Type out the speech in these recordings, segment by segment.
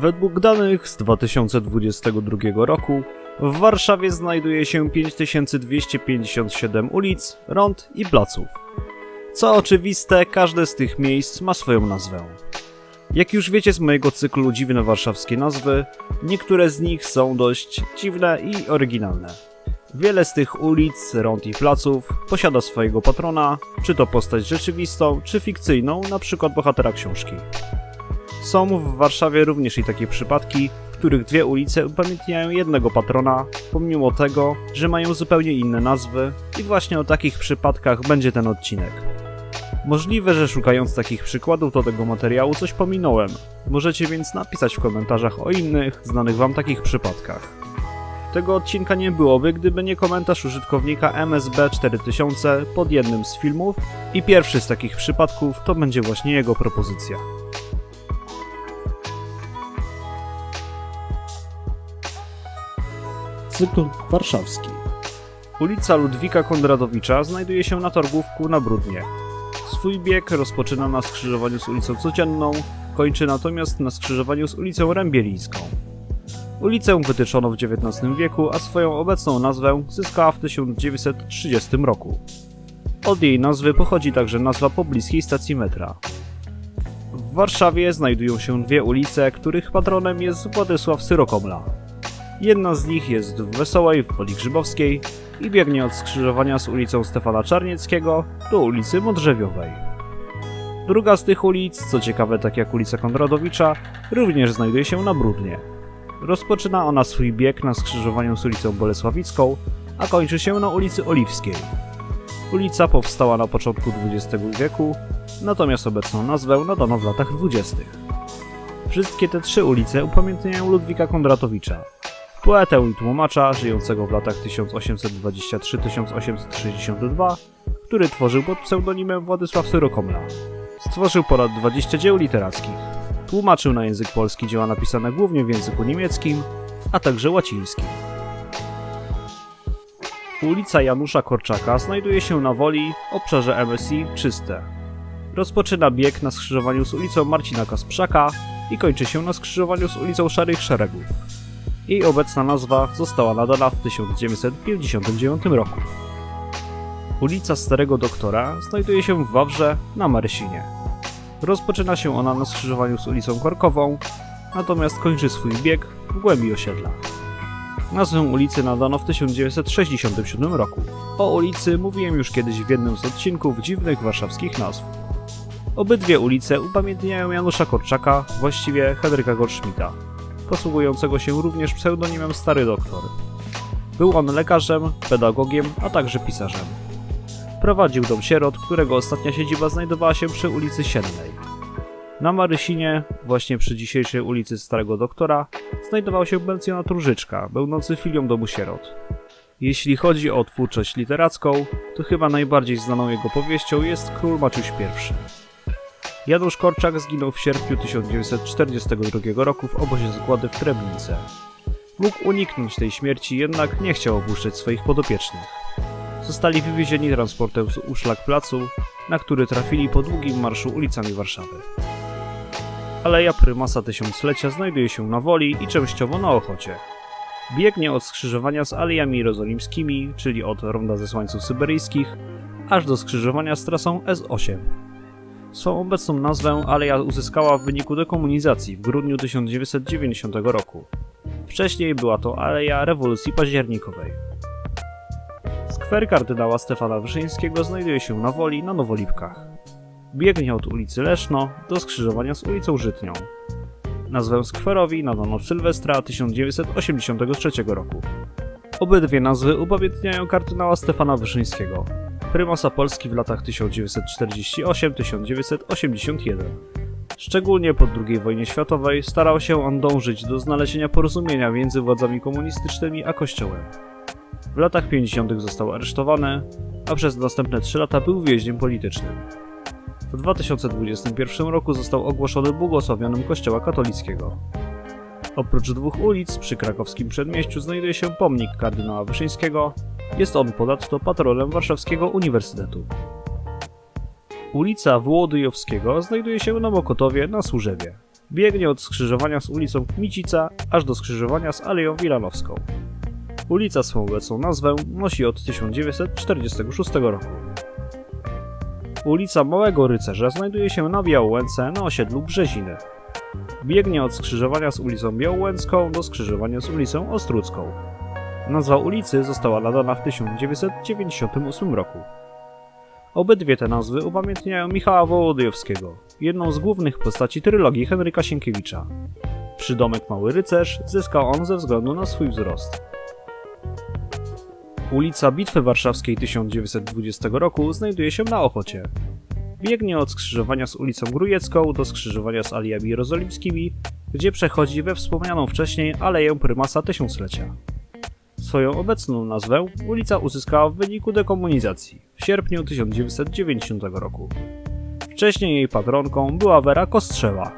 Według danych z 2022 roku w Warszawie znajduje się 5257 ulic, rond i placów. Co oczywiste, każde z tych miejsc ma swoją nazwę. Jak już wiecie z mojego cyklu Dziwne warszawskie nazwy, niektóre z nich są dość dziwne i oryginalne. Wiele z tych ulic, rond i placów posiada swojego patrona, czy to postać rzeczywistą, czy fikcyjną, na przykład bohatera książki. Są w Warszawie również i takie przypadki, w których dwie ulice upamiętniają jednego patrona, pomimo tego, że mają zupełnie inne nazwy i właśnie o takich przypadkach będzie ten odcinek. Możliwe, że szukając takich przykładów do tego materiału coś pominąłem. Możecie więc napisać w komentarzach o innych, znanych wam takich przypadkach. Tego odcinka nie byłoby, gdyby nie komentarz użytkownika MSB4000 pod jednym z filmów i pierwszy z takich przypadków to będzie właśnie jego propozycja. Cykl warszawski. Ulica Ludwika Kondratowicza znajduje się na Torgówku na Brudnie. Swój bieg rozpoczyna na skrzyżowaniu z ulicą Codzienną, kończy natomiast na skrzyżowaniu z ulicą Rębielińską. Ulicę wytyczono w XIX wieku, a swoją obecną nazwę zyskała w 1930 roku. Od jej nazwy pochodzi także nazwa pobliskiej stacji metra. W Warszawie znajdują się dwie ulice, których patronem jest Władysław Syrokomla. Jedna z nich jest w Wesołej w Woli Grzybowskiej i biegnie od skrzyżowania z ulicą Stefana Czarnieckiego do ulicy Modrzewiowej. Druga z tych ulic, co ciekawe tak jak ulica Konradowicza, również znajduje się na Brudnie. Rozpoczyna ona swój bieg na skrzyżowaniu z ulicą Bolesławicką, a kończy się na ulicy Oliwskiej. Ulica powstała na początku XX wieku, natomiast obecną nazwę nadano w latach 20. Wszystkie te trzy ulice upamiętniają Ludwika Kondratowicza, poetę i tłumacza żyjącego w latach 1823-1862, który tworzył pod pseudonimem Władysław Syrokomla. Stworzył ponad 20 dzieł literackich. Tłumaczył na język polski dzieła napisane głównie w języku niemieckim, a także łacińskim. Ulica Janusza Korczaka znajduje się na Woli obszarze MSI Czyste. Rozpoczyna bieg na skrzyżowaniu z ulicą Marcina Kasprzaka i kończy się na skrzyżowaniu z ulicą Szarych Szeregów. Jej obecna nazwa została nadana w 1959 roku. Ulica Starego Doktora znajduje się w Wawrze na Marysinie. Rozpoczyna się ona na skrzyżowaniu z ulicą Korkową, natomiast kończy swój bieg w głębi osiedla. Nazwę ulicy nadano w 1967 roku. O ulicy mówiłem już kiedyś w jednym z odcinków dziwnych warszawskich nazw. Obydwie ulice upamiętniają Janusza Korczaka, właściwie Henryka Goldschmidta, posługującego się również pseudonimem Stary Doktor. Był on lekarzem, pedagogiem, a także pisarzem. Prowadził dom sierot, którego ostatnia siedziba znajdowała się przy ulicy Siennej. Na Marysinie, właśnie przy dzisiejszej ulicy Starego Doktora, znajdował się pensjonat Różyczka, będący filią domu sierot. Jeśli chodzi o twórczość literacką, to chyba najbardziej znaną jego powieścią jest Król Maciuś I. Janusz Korczak zginął w sierpniu 1942 roku w obozie zgłady w Treblince. Mógł uniknąć tej śmierci, jednak nie chciał opuszczać swoich podopiecznych. Zostali wywiezieni transportem z uszlak placu, na który trafili po długim marszu ulicami Warszawy. Aleja Prymasa Tysiąclecia znajduje się na Woli i częściowo na Ochocie. Biegnie od skrzyżowania z Alejami Jerozolimskimi, czyli od ronda zesłańców syberyjskich, aż do skrzyżowania z trasą S8. Swą obecną nazwę aleja uzyskała w wyniku dekomunizacji w grudniu 1990 roku. Wcześniej była to Aleja Rewolucji Październikowej. Skwer kardynała Stefana Wyszyńskiego znajduje się na Woli na Nowolipkach. Biegnie od ulicy Leszno do skrzyżowania z ulicą Żytnią. Nazwę skwerowi nadano w Sylwestra 1983 roku. Obydwie nazwy upamiętniają kardynała Stefana Wyszyńskiego, prymasa Polski w latach 1948-1981. Szczególnie po II wojnie światowej starał się on dążyć do znalezienia porozumienia między władzami komunistycznymi a kościołem. W latach 50. został aresztowany, a przez następne 3 lata był więźniem politycznym. W 2021 roku został ogłoszony błogosławionym Kościoła katolickiego. Oprócz dwóch ulic przy krakowskim przedmieściu znajduje się pomnik kardynała Wyszyńskiego. Jest on ponadto patronem Warszawskiego Uniwersytetu. Ulica Włodyjowskiego znajduje się na Mokotowie na Służewie. Biegnie od skrzyżowania z ulicą Kmicica aż do skrzyżowania z Aleją Wilanowską. Ulica swą obecną nazwę nosi od 1946 roku. Ulica Małego Rycerza znajduje się na Białołęce na osiedlu Brzeziny. Biegnie od skrzyżowania z ulicą Białołęcką do skrzyżowania z ulicą Ostrucką. Nazwa ulicy została nadana w 1998 roku. Obydwie te nazwy upamiętniają Michała Wołodyjowskiego, jedną z głównych postaci trylogii Henryka Sienkiewicza. Przydomek Mały Rycerz zyskał on ze względu na swój wzrost. Ulica Bitwy Warszawskiej 1920 roku znajduje się na Ochocie. Biegnie od skrzyżowania z ulicą Grujecką do skrzyżowania z Aliami Jerozolimskimi, gdzie przechodzi we wspomnianą wcześniej Aleję Prymasa Tysiąclecia. Swoją obecną nazwę ulica uzyskała w wyniku dekomunizacji w sierpniu 1990 roku. Wcześniej jej patronką była Wera Kostrzewa.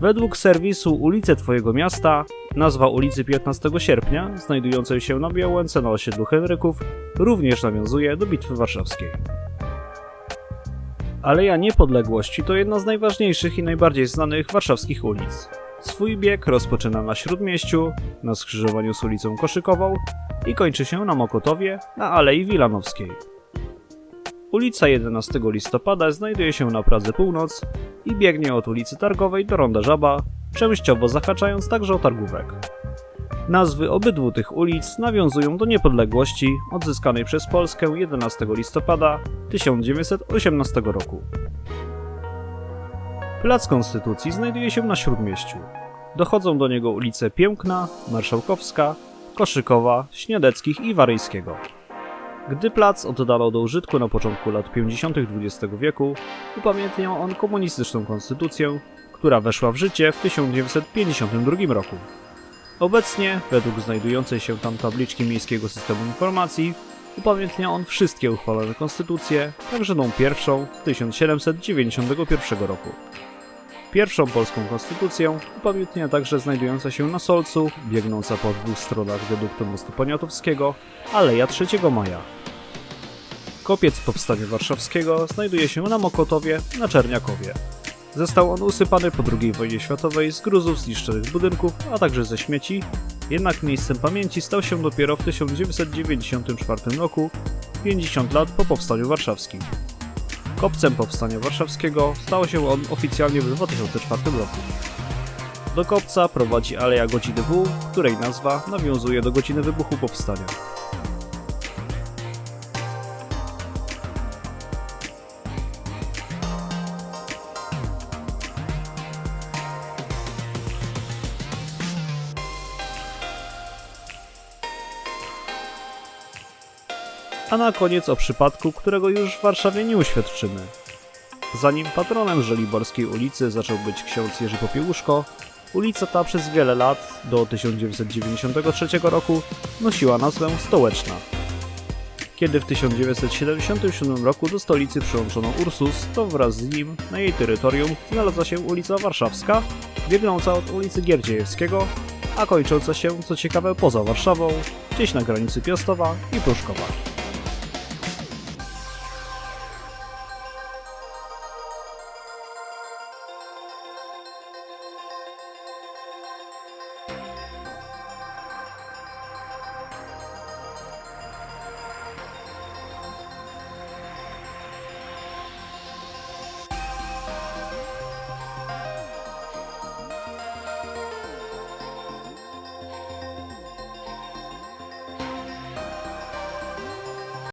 Według serwisu Ulice Twojego Miasta nazwa ulicy 15 sierpnia, znajdującej się na Białęce na osiedlu Henryków, również nawiązuje do Bitwy Warszawskiej. Aleja Niepodległości to jedna z najważniejszych i najbardziej znanych warszawskich ulic. Swój bieg rozpoczyna na Śródmieściu, na skrzyżowaniu z ulicą Koszykową i kończy się na Mokotowie, na Alei Wilanowskiej. Ulica 11 listopada znajduje się na Pradze Północ i biegnie od ulicy Targowej do Ronda Żaba, częściowo zahaczając także o Targówek. Nazwy obydwu tych ulic nawiązują do niepodległości odzyskanej przez Polskę 11 listopada 1918 roku. Plac Konstytucji znajduje się na Śródmieściu. Dochodzą do niego ulice Piękna, Marszałkowska, Koszykowa, Śniadeckich i Waryjskiego. Gdy plac oddano do użytku na początku lat 50. XX wieku, upamiętniał on komunistyczną konstytucję, która weszła w życie w 1952 roku. Obecnie, według znajdującej się tam tabliczki Miejskiego Systemu Informacji, upamiętnia on wszystkie uchwalone konstytucje, także tą pierwszą z 1791 roku. Pierwszą polską konstytucję upamiętnia także znajdująca się na Solcu, biegnąca po dwóch stronach wiaduktu mostu Poniatowskiego, Aleja 3 Maja. Kopiec Powstania Warszawskiego znajduje się na Mokotowie, na Czerniakowie. Został on usypany po II wojnie światowej z gruzów zniszczonych budynków, a także ze śmieci, jednak miejscem pamięci stał się dopiero w 1994 roku, 50 lat po Powstaniu Warszawskim. Kopcem Powstania Warszawskiego stał się on oficjalnie w 2004 roku. Do kopca prowadzi Aleja Godziny W, której nazwa nawiązuje do godziny wybuchu powstania. A na koniec o przypadku, którego już w Warszawie nie uświadczymy. Zanim patronem Żoliborskiej ulicy zaczął być ksiądz Jerzy Popiełuszko, ulica ta przez wiele lat, do 1993 roku, nosiła nazwę Stołeczna. Kiedy w 1977 roku do stolicy przyłączono Ursus, to wraz z nim na jej terytorium znalazła się ulica Warszawska, biegnąca od ulicy Gierdziejewskiego, a kończąca się, co ciekawe, poza Warszawą, gdzieś na granicy Piastowa i Pruszkowa.